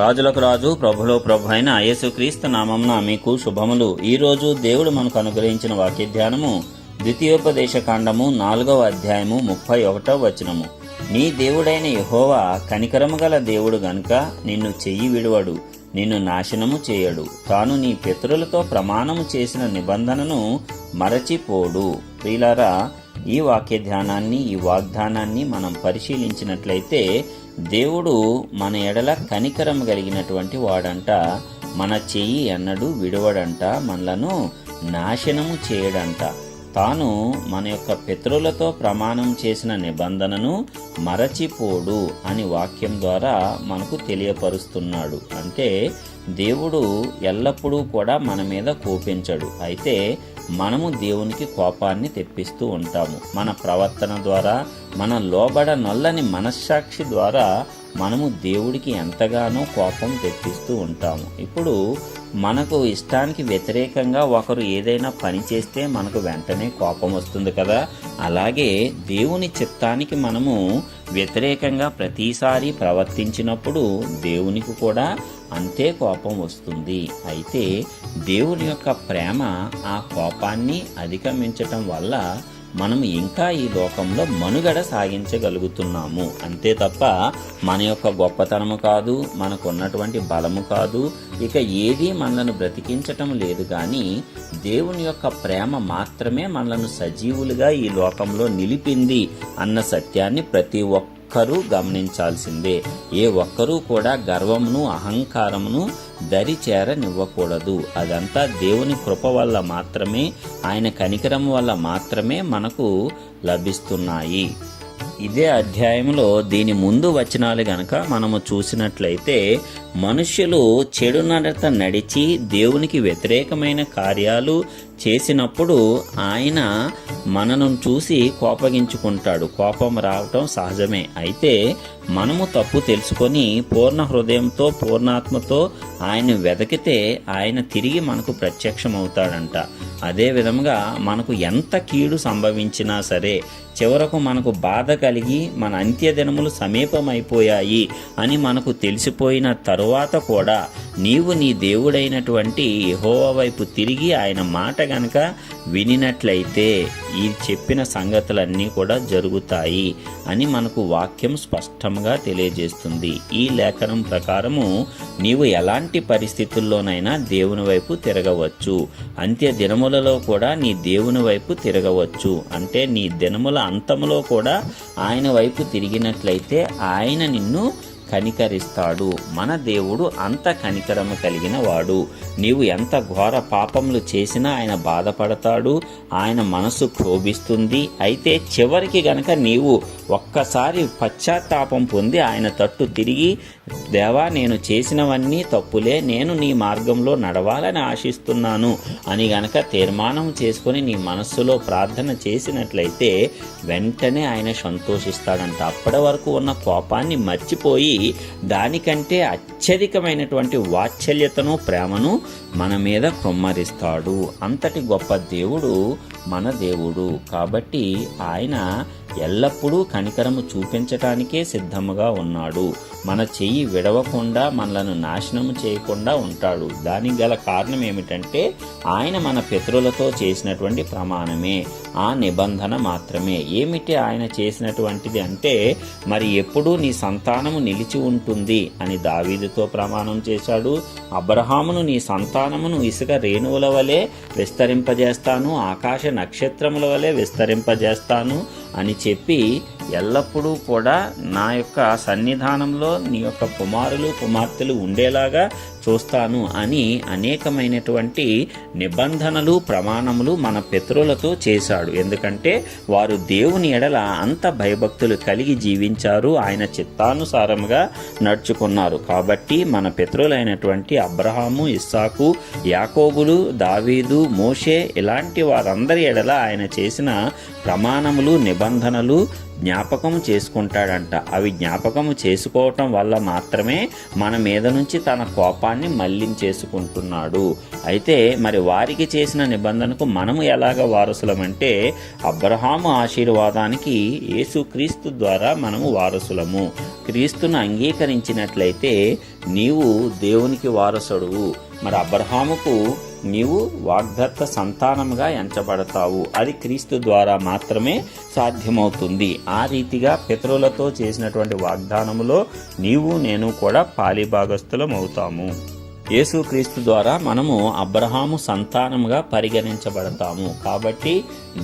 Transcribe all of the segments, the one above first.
రాజులకు రాజు ప్రభులో ప్రభు అయిన యేసుక్రీస్తు నామంన మీకు శుభములు. ఈ రోజు దేవుడు మనకు అనుగ్రహించిన వాక్య ధ్యానము ద్వితీయోపదేశ కాండము నాలుగవ అధ్యాయము ముప్పై ఒకటవ వచనము. నీ దేవుడైన యహోవా కనికరము గల దేవుడు గనుక నిన్ను చెయ్యి విడువడు నిన్ను నాశనము చేయడు. తాను నీ పితరులతో ప్రమాణము చేసిన నిబంధనను మరచిపోడు. ప్రియులారా ఈ వాక్య ధ్యానాన్ని ఈ వాగ్దానాన్ని మనం పరిశీలించినట్లయితే దేవుడు మన ఎడల కనికరం కలిగినటువంటి వాడంట మన చెయ్యి అన్నడు విడవడంట మనలను నాశనము చేయడంట. తాను మన యొక్క పితరులతో ప్రమాణం చేసిన నిబంధనను మరచిపోడు అని వాక్యం ద్వారా మనకు తెలియపరుస్తున్నాడు. అంటే దేవుడు ఎల్లప్పుడూ కూడా మన మీద కోపించడు. అయితే మనము దేవునికి కోపాన్ని తెప్పిస్తూ ఉంటాము. మన ప్రవర్తన ద్వారా మన లోబడ నొల్లని మనస్సాక్షి ద్వారా మనము దేవుడికి ఎంతగానో కోపం తెప్పిస్తూ ఉంటాము. ఇప్పుడు మనకు ఇష్టానికి వ్యతిరేకంగా ఒకరు ఏదైనా పని చేస్తే మనకు వెంటనే కోపం వస్తుంది కదా. అలాగే దేవుని చిత్తానికి మనము వ్యతిరేకంగా ప్రతిసారి ప్రవర్తించినప్పుడు దేవునికి కూడా అంతే కోపం వస్తుంది. అయితే దేవుని యొక్క ప్రేమ ఆ కోపాన్ని అధిగమించటం వల్ల మనం ఇంకా ఈ లోకంలో మనుగడ సాగించగలుగుతున్నాము. అంతే తప్ప మన యొక్క గొప్పతనము కాదు మనకు ఉన్నటువంటి బలము కాదు ఇక ఏది మనలను బ్రతికించటం లేదు కానీ దేవుని యొక్క ప్రేమ మాత్రమే మనలను సజీవులుగా ఈ లోకంలో నిలిపింది అన్న సత్యాన్ని ప్రతి ఒక్కరూ గమనించాల్సిందే. ఏ ఒక్కరూ కూడా గర్వమును అహంకారమును దరి చేరనివ్వకూడదు అదంతా దేవుని కృప వల్ల మాత్రమే ఆయన కనికరం వల్ల మాత్రమే మనకు లభిస్తున్నాయి. ఇదే అధ్యాయంలో దీని ముందు వచనాలు గనక మనము చూసినట్లయితే మనుష్యులు చెడు నడత నడిచి దేవునికి వ్యతిరేకమైన కార్యాలు చేసినప్పుడు ఆయన మనను చూసి కోపగించుకుంటాడు. కోపం రావటం సహజమే. అయితే మనము తప్పు తెలుసుకొని పూర్ణ హృదయంతో పూర్ణాత్మతో ఆయన వెదకితే ఆయన తిరిగి మనకు ప్రత్యక్షమవుతాడంట. అదే విధంగా మనకు ఎంత కీడు సంభవించినా సరే చివరకు మనకు బాధ కలిగి మన అంత్యదినములు సమీపమైపోయాయి అని మనకు తెలిసిపోయిన తరువాత కూడా నీవు నీ దేవుడైనటువంటి యహోవ వైపు తిరిగి ఆయన మాట గనక వినినట్లయితే ఈ చెప్పిన సంగతులన్నీ కూడా జరుగుతాయి అని మనకు వాక్యం స్పష్టంగా తెలియజేస్తుంది. ఈ లేఖనం ప్రకారము నీవు ఎలాంటి పరిస్థితుల్లోనైనా దేవుని వైపు తిరగవచ్చు. అంత్య దినములలో కూడా నీ దేవుని వైపు తిరగవచ్చు. అంటే నీ దినముల అంతములో కూడా ఆయన వైపు తిరిగినట్లయితే ఆయన నిన్ను కనికరిస్తాడు. మన దేవుడు అంత కనికరము కలిగిన వాడు. నీవు ఎంత ఘోర పాపములు చేసినా ఆయన బాధపడతాడు. ఆయన మనసు క్షోభిస్తుంది. అయితే చివరికి గనక నీవు ఒక్కసారి పశ్చాత్తాపం పొంది ఆయన తట్టు తిరిగి దేవా నేను చేసినవన్నీ తప్పులే. నేను నీ మార్గంలో నడవాలని ఆశిస్తున్నాను. అని గనక తీర్మానం చేసుకొని నీ మనస్సులో ప్రార్థన చేసినట్లయితే వెంటనే ఆయన సంతోషిస్తాడంట. అప్పటి వరకు ఉన్న కోపాన్ని మర్చిపోయి దానికంటే అత్యధికమైనటువంటి వాత్సల్యతను ప్రేమను మన మీద కుమ్మరిస్తాడు. అంతటి గొప్ప దేవుడు మన దేవుడు. కాబట్టి ఆయన ఎల్లప్పుడూ కనికరము చూపించటానికే సిద్ధముగా ఉన్నాడు. మన చెయ్యి విడవకుండా మనలను నాశనము చేయకుండా ఉంటాడు. దానికి గల కారణం ఏమిటంటే ఆయన మన పితరులతో చేసినటువంటి ప్రమాణమే. ఆ నిబంధన మాత్రమే. ఏమిటి ఆయన చేసినటువంటిది అంటే మరి ఎప్పుడూ నీ సంతానము నిలిచి ఉంటుంది అని దావీదుతో ప్రమాణం చేశాడు. అబ్రహామును నీ సంతానమును ఇసుక రేణువుల వలె విస్తరింపజేస్తాను ఆకాశ నక్షత్రముల వలె విస్తరింపజేస్తాను అని చెప్పి ఎల్లప్పుడూ కూడా నా యొక్క సన్నిధానంలో నీ యొక్క కుమారులు కుమార్తెలు ఉండేలాగా చూస్తాను అని అనేకమైనటువంటి నిబంధనలు ప్రమాణములు మన పితరులతో చేశాడు. ఎందుకంటే వారు దేవుని ఎడల అంత భయభక్తులు కలిగి జీవించారు. ఆయన చిత్తానుసారముగా నడుచుకున్నారు. కాబట్టి మన పితరులైనటువంటి అబ్రహాము ఇస్సాకు యాకోబులు దావీదు మోషే ఇలాంటి వారందరి ఎడల ఆయన చేసిన ప్రమాణములు నిబంధనలు జ్ఞాపకం చేసుకుంటాడంట. అవి జ్ఞాపకము చేసుకోవటం వల్ల మాత్రమే మన మీద నుంచి తన కోపాన్ని మళ్ళించేసుకుంటున్నాడు. అయితే మరి వారికి చేసిన నిబంధనకు మనము ఎలాగ వారసులమంటే అబ్రహాము ఆశీర్వాదానికి యేసుక్రీస్తు ద్వారా మనము వారసులము. క్రీస్తును అంగీకరించినట్లయితే నీవు దేవునికి వారసుడువు మరి అబ్రహాముకు నీవు వాగ్దత్త సంతానముగా ఎంచబడతావు. అది క్రీస్తు ద్వారా మాత్రమే సాధ్యమవుతుంది. ఆ రీతిగా పితరులతో చేసినటువంటి వాగ్దానములో నీవు నేను కూడా పాలిభాగస్థులం అవుతాము యేసుక్రీస్తు ద్వారా మనము అబ్రహాము సంతానముగా పరిగణించబడతాము. కాబట్టి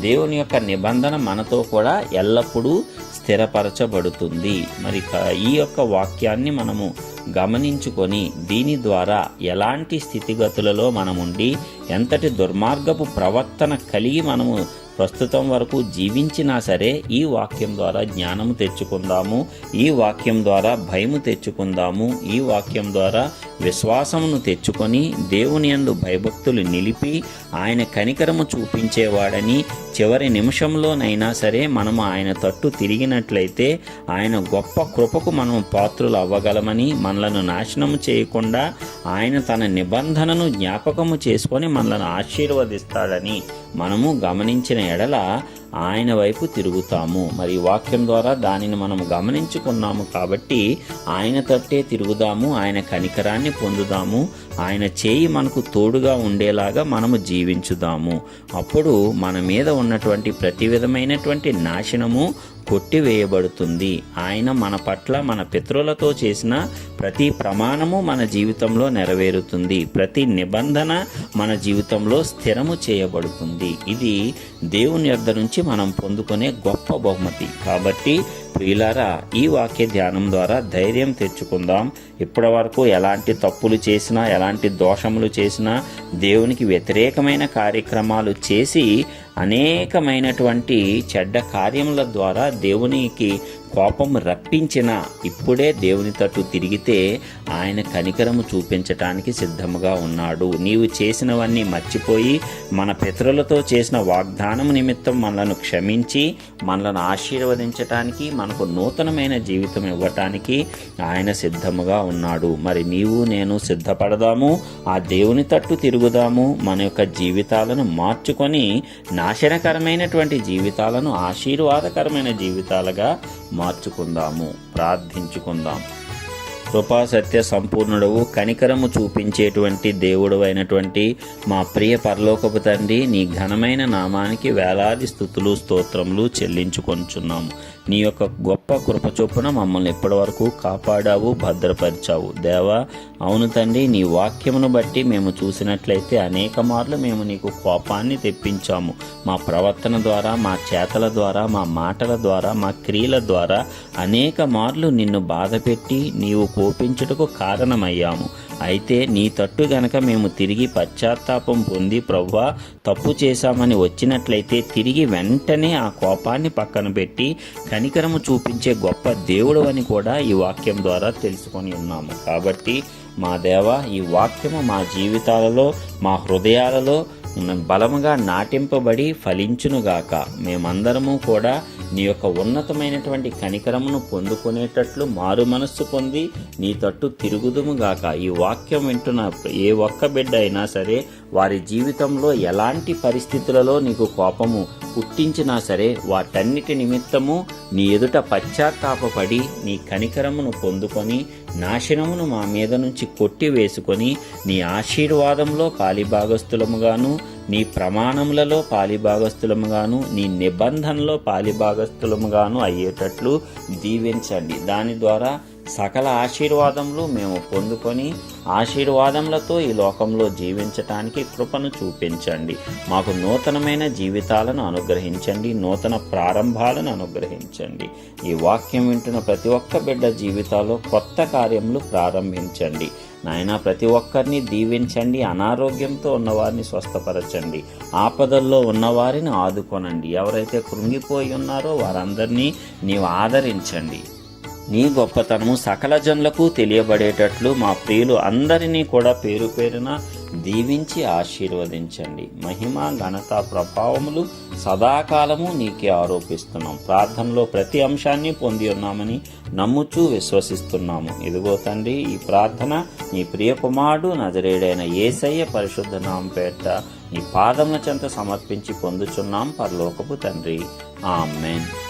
దేవుని యొక్క నిబంధన మనతో కూడా ఎల్లప్పుడూ స్థిరపరచబడుతుంది. మరి ఈ యొక్క వాక్యాన్ని మనము గమనించుకొని దీని ద్వారా ఎలాంటి స్థితిగతులలో మనముండి ఎంతటి దుర్మార్గపు ప్రవర్తన కలిగి మనము ప్రస్తుతం వరకు జీవించినా సరే ఈ వాక్యం ద్వారా జ్ఞానము తెచ్చుకుందాము ఈ వాక్యం ద్వారా భయము తెచ్చుకుందాము ఈ వాక్యం ద్వారా విశ్వాసమును తెచ్చుకొని దేవుని యందు భయభక్తులు నిలిపి ఆయన కనికరము చూపించేవాడని చివరి నిమిషంలోనైనా సరే మనము ఆయన తట్టు తిరిగినట్లయితే ఆయన గొప్ప కృపకు మనం పాత్రులు అవ్వగలమని మనలను నాశనము చేయకుండా ఆయన తన నిబంధనను జ్ఞాపకము చేసుకొని మనలను ఆశీర్వదిస్తాడని మనము గమనించిన ఎడల ఆయన వైపు తిరుగుతాము. మరి వాక్యం ద్వారా దానిని మనం గమనించుకున్నాము కాబట్టి ఆయన తట్టే తిరుగుదాము ఆయన కనికరాన్ని పొందుదాము ఆయన చేయి మనకు తోడుగా ఉండేలాగా మనము జీవించుదాము. అప్పుడు మన మీద ఉన్నటువంటి ప్రతి విధమైనటువంటి నాశనము కొట్టివేయబడుతుంది. ఆయన మన పట్ల మన పితరులతో చేసిన ప్రతి ప్రమాణము మన జీవితంలో నెరవేరుతుంది. ప్రతి నిబంధన మన జీవితంలో స్థిరము చేయబడుతుంది. ఇది దేవుని యొద్ద నుంచి మనం పొందుకునే గొప్ప బహుమతి. కాబట్టి ప్రియులారా ఈ వాక్య ధ్యానం ద్వారా ధైర్యం తెచ్చుకుందాం. ఇప్పటి వరకు ఎలాంటి తప్పులు చేసినా ఎలాంటి దోషములు చేసినా దేవునికి వ్యతిరేకమైన కార్యక్రమాలు చేసి అనేకమైనటువంటి చెడ్డ కార్యముల ద్వారా దేవునికి కోపం రప్పించిన ఇప్పుడే దేవుని తట్టు తిరిగితే ఆయన కనికరము చూపించటానికి సిద్ధముగా ఉన్నాడు. నీవు చేసినవన్నీ మర్చిపోయి మన పితరులతో చేసిన వాగ్దానం నిమిత్తం మనలను క్షమించి మనలను ఆశీర్వదించటానికి మనకు నూతనమైన జీవితం ఇవ్వటానికి ఆయన సిద్ధముగా ఉన్నాడు. మరి నీవు నేను సిద్ధపడదాము ఆ దేవుని తట్టు తిరుగుదాము మన యొక్క జీవితాలను మార్చుకొని నాశనకరమైనటువంటి జీవితాలను ఆశీర్వాదకరమైన జీవితాలుగా మార్చుకుందాము ప్రార్థించుకుందాం. కృపా సత్య సంపూర్ణుడవు కనికరము చూపించేటువంటి దేవుడు అయినటువంటి మా ప్రియ పరలోకపు తండ్రి నీ ఘనమైన నామానికి వేలాది స్థుతులు స్తోత్రములు చెల్లించుకొంచున్నాము. నీ యొక్క గొప్ప కృప చొప్పున మమ్మల్ని ఇప్పటివరకు కాపాడావు భద్రపరిచావు. దేవా అవును తండ్రి నీ వాక్యమును బట్టి మేము చూసినట్లయితే అనేక మార్లు మేము నీకు కోపాన్ని తెప్పించాము. మా ప్రవర్తన ద్వారా మా చేతల ద్వారా మా మాటల ద్వారా మా క్రియల ద్వారా అనేక మార్లు నిన్ను బాధపెట్టి నీవు కోపించుటకు కారణమయ్యాము. అయితే నీ తట్టు గనక మేము తిరిగి పశ్చాత్తాపం పొంది ప్రవ్వా తప్పు చేశామని వచ్చినట్లయితే తిరిగి వెంటనే ఆ కోపాన్ని పక్కన పెట్టి కనికరము చూపించే గొప్ప దేవుడు అని కూడా ఈ వాక్యం ద్వారా తెలుసుకొని ఉన్నాము. కాబట్టి మా దేవ ఈ వాక్యము మా జీవితాలలో మా హృదయాలలో బలముగా నాటింపబడి ఫలించునుగాక. మేమందరము కూడా నీ యొక్క ఉన్నతమైనటువంటి కనికరమును పొందుకునేటట్లు మారు మనస్సు పొంది నీ తట్టు తిరుగుదుముగాక. ఈ వాక్యం వింటున్న ఏ ఒక్క బిడ్డ అయినా సరే వారి జీవితంలో ఎలాంటి పరిస్థితులలో నీకు కోపము పుట్టించినా సరే వాటన్నిటి నిమిత్తము నీ ఎదుట పశ్చాత్తాపపడి నీ కనికరమును పొందుకొని నాశనమును మా మీద నుంచి కొట్టి వేసుకొని నీ ఆశీర్వాదంలో పాలిభాగస్థులముగాను నీ ప్రమాణములలో పాలిభాగస్థులముగాను నీ నిబంధనలో పాలిభాగస్థులముగాను అయ్యేటట్లు దీవించండి. దాని ద్వారా సకల ఆశీర్వాదములు మేము పొందుకొని ఆశీర్వాదములతో ఈ లోకంలో జీవించటానికి కృపను చూపించండి. మాకు నూతనమైన జీవితాలను అనుగ్రహించండి. నూతన ప్రారంభాలను అనుగ్రహించండి. ఈ వాక్యం వింటున్న ప్రతి ఒక్క బిడ్డ జీవితాల్లో కొత్త కార్యములు ప్రారంభించండి. నాయన ప్రతి ఒక్కరిని దీవించండి. అనారోగ్యంతో ఉన్నవారిని స్వస్థపరచండి. ఆపదల్లో ఉన్నవారిని ఆదుకొనండి. ఎవరైతే కృంగిపోయి ఉన్నారో వారందరినీ నీవు ఆదరించండి. నీ గొప్పతనము సకల జనులకు తెలియబడేటట్లు మా ప్రియులు అందరినీ కూడా పేరు పేరున దీవించి ఆశీర్వదించండి. మహిమ ఘనత ప్రభావములు సదాకాలము నీకే ఆరోపిస్తున్నాం. ప్రార్థనలో ప్రతి అంశాన్ని పొంది ఉన్నామని నమ్ముచూ విశ్వసిస్తున్నాము. ఇదిగో తండ్రి ఈ ప్రార్థన నీ ప్రియ కుమారుడు నజరేడైన ఏసయ్య పరిశుద్ధ నామం పేట నీ పాదముల చెంత సమర్పించి పొందుచున్నాం. పరలోకపు తండ్రి. ఆమెన్.